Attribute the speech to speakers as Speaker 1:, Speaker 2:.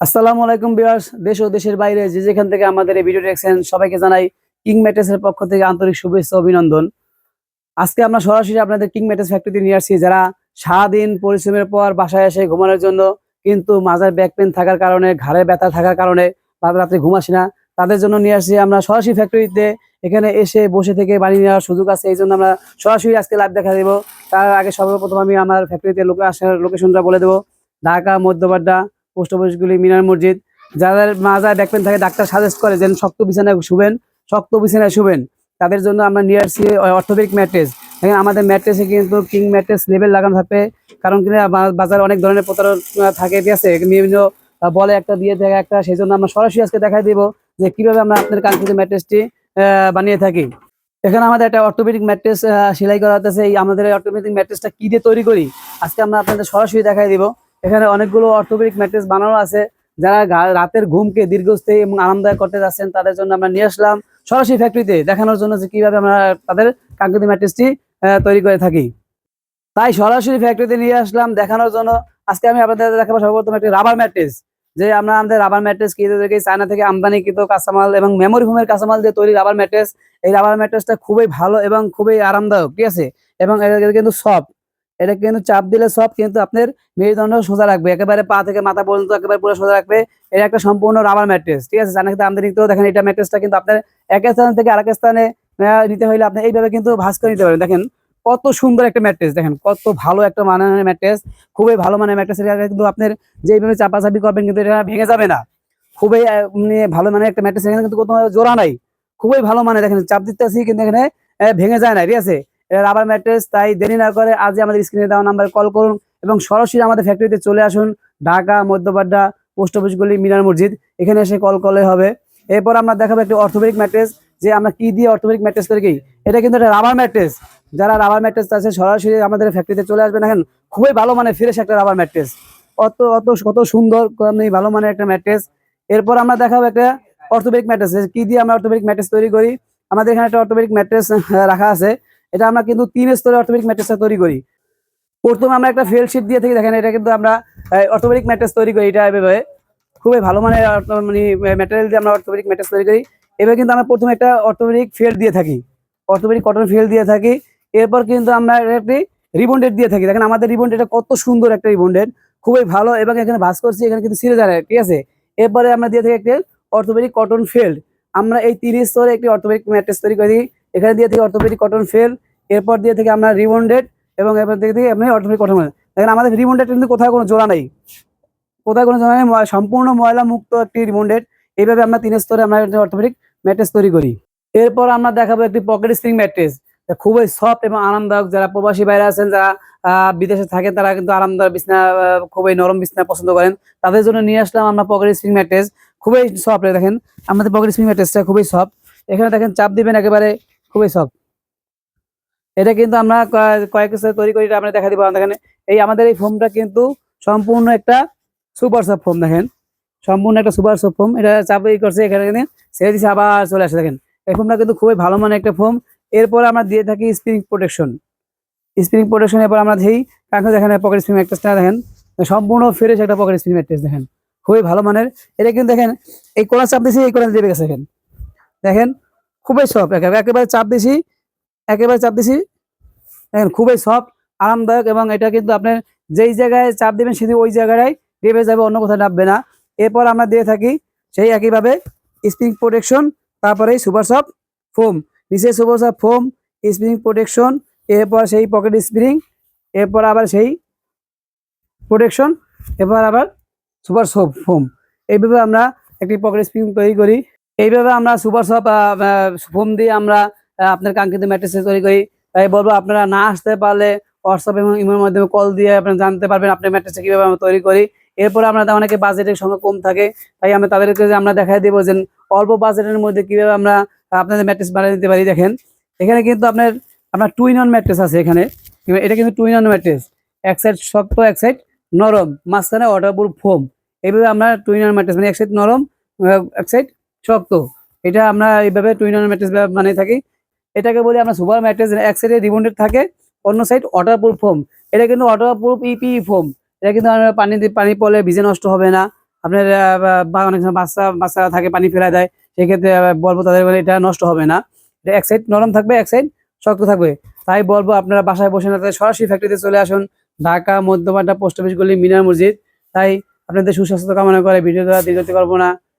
Speaker 1: আসসালামু আলাইকুম বিয়ার্স দেশ ও দেশের বাইরে যে যেখান থেকে আমাদের এই ভিডিও দেখছেন, সবাইকে জানাই কিং ম্যাটেসের পক্ষ থেকে আন্তরিক শুভেচ্ছা অভিনন্দন। আজকে আমরা সরাসরি আপনাদের কিং ম্যাটেস ফ্যাক্টরিতে নিয়ে আসছি, যারা সারাদিন পরিশ্রমের পর বাসায় এসে ঘুমানোর জন্য কিন্তু মাজার ব্যাক পেন থাকার কারণে, ঘাড়ে ব্যথা থাকার কারণে রাত রাত্রে ঘুমাসি না, তাদের জন্য নিয়ে আসছি আমরা সরাসরি ফ্যাক্টরিতে এখানে এসে বসে থেকে বানিয়ে নেওয়ার সুযোগ আছে, এই জন্য আমরা সরাসরি আজকে লাইভ দেখা দেবো। তার আগে সর্বপ্রথম আমি আমার ফ্যাক্টরিতে লোকে আসার লোকেশনটা বলে দেবো। ঢাকা মধ্যবাড্ডা পোস্ট অফিসগুলি, মিনার মসজিদ। যাদের মাজায় দেখবেন থাকে ডাক্তার সাজেস্ট করে যেন শক্ত বিছানায় শুবেন, শক্ত বিছানায় শুবেন। তাদের জন্য আমরা নিয়ে আসছি অর্থোপেডিক ম্যাট্রেস এখানে আমাদের ম্যাট্রেসে কিন্তু কিং ম্যাট্রেস লেভেল লাগানো থাকবে। কারণ কিনা বাজারে অনেক ধরনের প্রতারণা থাকে, ঠিক আছে? বিভিন্ন বলে একটা, দিয়ে থাকে একটা সেই জন্য আমরা সরাসরি আজকে দেখাই দিব যে কীভাবে আমরা আপনার কাঙ্ক্ষিত ম্যাট্রেসটি বানিয়ে থাকি। এখানে আমাদের একটা অর্থোপেডিক ম্যাট্রেস সেলাই করা হতেছে এই আমাদের অর্থোপেডিক ম্যাট্রেসটা কি দিয়ে তৈরি করি? আজকে আমরা আপনাদের সরাসরি দেখাই দিব। এখানে অনেকগুলো অর্থোপেডিক ম্যাট্রেস বানানো আছে। যারা রাতের ঘুমকে দীর্ঘস্থায়ী এবং আরামদায়ক করতে যাচ্ছেন, তাদের জন্য আমরা নিয়ে আসলাম সরাসরি ফ্যাক্টরিতে দেখানোর জন্য যে কীভাবে আমরা তাদের কাঙ্ক্ষিত ম্যাট্রেসটি তৈরি করে থাকি। তাই সরাসরি ফ্যাক্টরিতে নিয়ে আসলাম দেখানোর জন্য। আজকে আমি আপনাদের দেখাবো সর্বপ্রথম একটি রাবার ম্যাট্রেস, যে আমরা আমাদের রাবার ম্যাট্রেস কিনে থেকে চায়না থেকে আমদানিকৃত কাঁচামাল এবং মেমোরি হোমের কাঁচামাল দিয়ে তৈরি রাবার ম্যাট্রেস। এই রাবার ম্যাট্রেসটা খুবই ভালো এবং খুবই আরামদায়ক, ঠিক আছে? এবং এটা কিন্তু সফট এটা কিন্তু চাপ দিলে সব কিন্তু আপনার মেরুদণ্ড সোজা রাখবে। একেবারে পা থেকে মাথা পর্যন্ত একেবারে পুরো সোজা রাখবে। এটা একটা সম্পূর্ণ রাবার ম্যাট্রেস ঠিক আছে? চায়না থেকে আমদানিকৃত দেখেন, এটা ম্যাট্রেসটা কিন্তু আপনার এক স্থান থেকে আরেক স্থানে নিতে হলে আপনি এইভাবে কিন্তু ভাঁজ করে নিতে পারেন। দেখেন, কত সুন্দর একটা ম্যাট্রেস দেখেন, কত ভালো একটা মানের ম্যাট্রেস খুবই ভালো মানের ম্যাট্রেস কিন্তু আপনার যেইভাবে চাপাচাপি করবেন কিন্তু এটা ভেঙে যাবে না। খুবই মানে ভালো মানের একটা ম্যাট্রেস এখানে কিন্তু কোনো জোড়া নাই। খুবই ভালো মানে দেখেন, চাপ দিতেছি কিন্তু এখানে ভেঙে যায় না, ঠিক আছে? রাবার ম্যাট্রেস তাই দেরি না করে আজই আমাদের স্ক্রিনে দেওয়া নাম্বারে কল করুন এবং সরাসরি আমাদের ফ্যাক্টরিতে চলে আসুন, ঢাকা, মধ্যপাড্ডা পোস্ট অফিস অফিসগুলি মিনার মসজিদ। এখানে এসে কল করলে হবে। এরপর আমরা দেখাবো একটি অর্থোপেডিক ম্যাট্রেস যে আমরা কি দিয়ে অর্থোপেডিক ম্যাট্রেস করি। এটা কিন্তু একটা রাবার ম্যাট্রেস যারা রাবার ম্যাট্রেস আছে, সরাসরি আমাদের ফ্যাক্টরিতে চলে আসবেন। এখন খুবই ভালো মানে ফ্রেশ একটা রাবার ম্যাট্রেস অত অত, কত সুন্দর ভালো মানের একটা ম্যাট্রেস এরপর আমরা দেখাবো একটা অর্থোপেডিক ম্যাট্রেস কি দিয়ে আমরা অর্থোপেডিক ম্যাট্রেস তৈরি করি? আমাদের এখানে একটা অর্থোপেডিক ম্যাট্রেস রাখা আছে। এটা আমরা কিন্তু তিন স্তরে অর্থোপেডিক ম্যাট্রেসটা তৈরি করি। প্রথমে আমরা একটা ফেল শিট দিয়ে থাকি, দেখেন এটা কিন্তু আমরা অর্থোপেডিক ম্যাট্রেস তৈরি করি এটা এভাবে। খুবই ভালো মানের মানে ম্যাটেরিয়াল দিয়ে আমরা অর্থোপেডিক ম্যাট্রেস তৈরি করি। এবার কিন্তু আমরা প্রথমে একটা অর্থোপেডিক ফেল দিয়ে থাকি। অর্থোপেডিক কটন ফেল দিয়ে থাকি। এরপর কিন্তু আমরা একটি রিবন্ডেড দিয়ে থাকি। দেখেন আমাদের রিবন্ডেডটা কত সুন্দর একটা রিবন্ডেড খুবই ভালো এবং এখানে ভাস করছি, এখানে কিন্তু সিরে যায় ঠিক আছে? এরপরে আমরা দিয়ে থাকি একটি অর্থোপেডিক কটন ফেল্ড আমরা এই তিরিশ স্তরে একটি অর্থোপেডিক ম্যাট্রেস তৈরি করি। এখানে দিয়ে থেকে অর্থোপেডিক কটন ফেল এরপর দিয়ে থেকে আমরা রিবন্ডেড এবং এরপর দিয়ে থেকে আপনি অর্থোপেডিক কটন দেখেন, আমাদের রিবন্ডেড কিন্তু কোথাও কোনো জোড়া নেই। কোথাও কোনো জোড়া নেই সম্পূর্ণ ময়লা মুক্ত একটি রিবন্ডেড এইভাবে আমরা তিন স্তরে আমরা অর্থোপেডিক ম্যাট্রেস তৈরি করি। এরপর আমরা দেখাবো একটি পকেট স্প্রিং ম্যাট্রেস। খুবই সফট এবং আরামদায়ক। যারা প্রবাসী বাইরে আছেন, যারা বিদেশে থাকেন, তারা কিন্তু আরামদায়ক বিছনা খুবই নরম বিছনা পছন্দ করেন। তাদের জন্য নিয়ে আসলাম আমরা পকেট স্প্রিং ম্যাট্রেস। খুবই সফট দেখেন। আমাদের পকেট স্প্রিং ম্যাট্রেসটা খুবই সফট এখানে দেখেন চাপ দিবেন একেবারে খুবই সফট এটা কিন্তু আমরা কয়- কয়েক স্তরে তৈরি করি আমরা দেখা দিব। দেখেন, এই আমাদের এই ফোমটা কিন্তু সম্পূর্ণ একটা সুপার সফট ফোম দেখেন। সম্পূর্ণ একটা সুপার সফট ফোম এটা চাপে করছে, এখানে এখানে ছেড়ে দিচ্ছে আবার চলে আসে দেখেন। এই ফোমটা কিন্তু খুবই ভালো মানের একটা ফোম এরপর আমরা দিয়ে থাকি স্প্রিং প্রোটেকশন স্প্রিং প্রোটেকশন এরপর আমরা দিই, কারণ দেখেন পকেট স্প্রিং ম্যাট্রেসটা দেখেন, সম্পূর্ণ ফ্রেশ একটা পকেট স্প্রিং ম্যাট্রেস দেখেন। খুবই ভালো মানের। এটা কিন্তু দেখেন, এই কোনা চাপ দিছি, এই কোনা দেবে গেছে, দেখেন। দেখেন খুবই সফট একেবারে চাপ দিছি। একেবারে চাপ দিছি। দেখেন, খুবই সফট আরামদায়ক এবং এটা কিন্তু আপনার যেই জায়গায় চাপ দেবেন সেটি ওই জায়গায় দেবে যাবে, অন্য কোথাও নামবে না। এরপর আমরা দিয়ে থাকি সেই একইভাবে স্প্রিং প্রোটেকশন তারপরে সুপার সফট ফোম নিচে super soft foam spring protection এরপর সেই পকেট স্প্রিং এরপর আবার সেই প্রোটেকশন এরপর আবার সুপার সফট ফোম এইভাবে আমরা একটি পকেট স্প্রিং তৈরি করি। এইভাবে আমরা সুপার সফট ফোম দিয়ে আমরা আপনার কাঙ্ক্ষিত ম্যাট্রেস তৈরি করি। তাই বলব, আপনারা না আসতে পারলে হোয়াটসঅ্যাপ এবং ইমের মাধ্যমে কল দিয়ে আপনারা জানতে পারবেন আপনার ম্যাট্রেসটা কীভাবে আমরা তৈরি করি। এরপর আমরা অনেকে বাজেটের সঙ্গে কম থাকে, তাই আমরা তাদেরকে আমরা দেখাই দেবো যে অল্প বাজেটের মধ্যে কীভাবে আমরা আপনাদের ম্যাট্রেস বানিয়ে দিতে পারি, দেখেন। এখানে কিন্তু আপনার আপনার টুইন অন ম্যাট্রেস আছে এখানে। এটা কিন্তু টুইন অন ম্যাট্রেস এক সাইড শক্ত, এক সাইড নরম, মাঝখানে ওয়াটারপ্রুফ ফোম এইভাবে আমরা টুইন অন ম্যাট্রেস মানে এক সাইড নরম এক সাইড শক্ত। এটা আমরা এইভাবে টুইন অন ম্যাট্রেস বানিয়ে থাকি। এটাকে বলি আমরা সুপার ম্যাট্রেস এক সাইডে রিবন্ডেড থাকে, অন্য সাইড ওয়াটারপ্রুফ ফোম এটা কিন্তু ওয়াটারপ্রুফ ইপি ফোম এটা কিন্তু আমরা পানি পানি পড়লে ভিজে নষ্ট হবে না। আপনার অনেক সময় বাচ্চা, বাচ্চারা থাকে, পানি ফেলা দেয়। সেক্ষেত্রে বলব তাদের এটা নষ্ট হবে না। এক সাইড নরম থাকবে, এক সাইড শক্ত থাকবে। তাই বলব আপনারা বাসায় বসে না, তাই সরাসরি ফ্যাক্টরিতে চলে আসুন। ঢাকা মধ্যপাটা পোস্ট অফিস গলি, মিনার মসজিদ। তাই আপনাদের সুস্বাস্থ্য কামনা করে ভিডিও দ্বারা দীর্ঘত করব না।